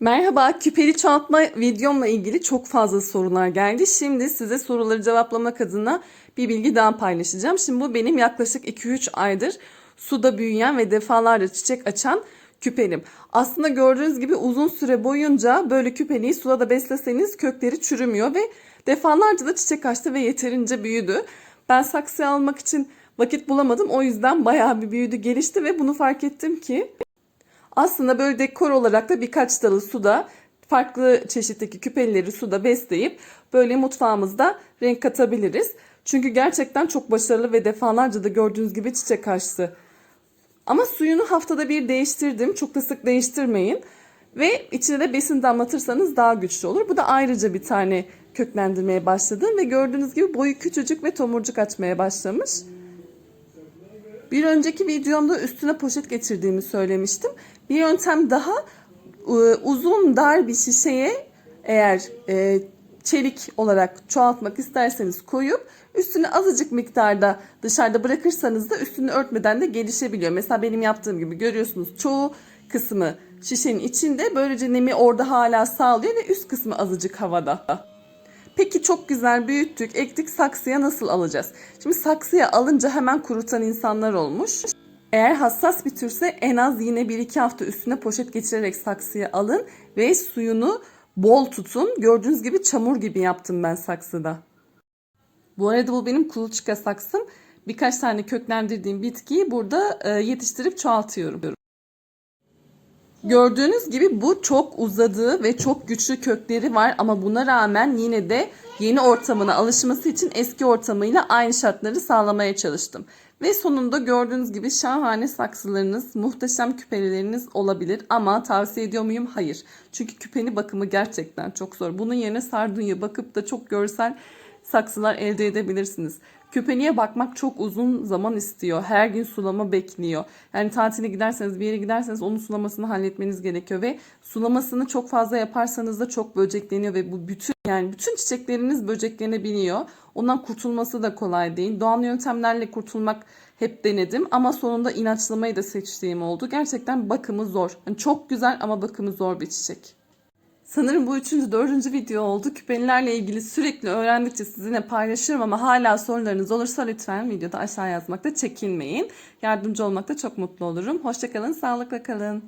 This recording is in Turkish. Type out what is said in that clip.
Merhaba, küpeli çoğaltma videomla ilgili çok fazla sorular geldi. Şimdi size soruları cevaplamak adına bir bilgi daha paylaşacağım. Şimdi bu benim yaklaşık 2-3 aydır suda büyüyen ve defalarca çiçek açan küpelim. Aslında gördüğünüz gibi uzun süre boyunca böyle küpeliği suda da besleseniz kökleri çürümüyor ve defalarca da çiçek açtı ve yeterince büyüdü. Ben saksıya almak için vakit bulamadım. O yüzden bayağı bir büyüdü, gelişti ve bunu fark ettim ki aslında böyle dekor olarak da birkaç dalı suda farklı çeşitteki küpelileri suda besleyip böyle mutfağımızda renk katabiliriz. Çünkü gerçekten çok başarılı ve defalarca da gördüğünüz gibi çiçek açtı. Ama suyunu haftada bir değiştirdim. Çok da sık değiştirmeyin. Ve içine de besin damlatırsanız daha güçlü olur. Bu da ayrıca bir tane köklendirmeye başladım. Ve gördüğünüz gibi boyu küçücük ve tomurcuk açmaya başlamış. Bir önceki videomda üstüne poşet geçirdiğimi söylemiştim. Bir yöntem daha e, uzun dar bir şişeye eğer e, çelik olarak çoğaltmak isterseniz koyup üstüne azıcık miktarda dışarıda bırakırsanız da üstünü örtmeden de gelişebiliyor. Mesela benim yaptığım gibi görüyorsunuz çoğu kısmı şişenin içinde böylece nemi orada hala sağlıyor ve üst kısmı azıcık havada. Peki çok güzel büyüttük, ektik saksıya nasıl alacağız? Şimdi saksıya alınca hemen kurutan insanlar olmuş. Eğer hassas bir türse en az yine 1-2 hafta üstüne poşet geçirerek saksıya alın ve suyunu bol tutun. Gördüğünüz gibi çamur gibi yaptım ben saksıda. Bu arada bu benim kuluçka saksım. Birkaç tane köklendirdiğim bitkiyi burada e, yetiştirip çoğaltıyorum. Gördüğünüz gibi bu çok uzadığı ve çok güçlü kökleri var ama buna rağmen yine de yeni ortamına alışması için eski ortamıyla aynı şartları sağlamaya çalıştım. Ve sonunda gördüğünüz gibi şahane saksılarınız, muhteşem küpeleriniz olabilir ama tavsiye ediyor muyum? Hayır. Çünkü küpeni bakımı gerçekten çok zor. Bunun yerine sardunya bakıp da çok görsel saksılar elde edebilirsiniz. Köpeniğe bakmak çok uzun zaman istiyor. Her gün sulama bekliyor. Yani tatile giderseniz bir yere giderseniz onun sulamasını halletmeniz gerekiyor ve sulamasını çok fazla yaparsanız da çok böcekleniyor ve bu bütün yani bütün çiçekleriniz böceklenebiliyor. Ondan kurtulması da kolay değil. Doğal yöntemlerle kurtulmak hep denedim ama sonunda inaçlamayı da seçtiğim oldu. Gerçekten bakımı zor. Yani çok güzel ama bakımı zor bir çiçek. Sanırım bu üçüncü, dördüncü video oldu. Küpelilerle ilgili sürekli öğrendikçe sizinle paylaşıyorum ama hala sorularınız olursa lütfen videoda aşağı yazmakta çekinmeyin. Yardımcı olmakta çok mutlu olurum. Hoşçakalın, sağlıkla kalın.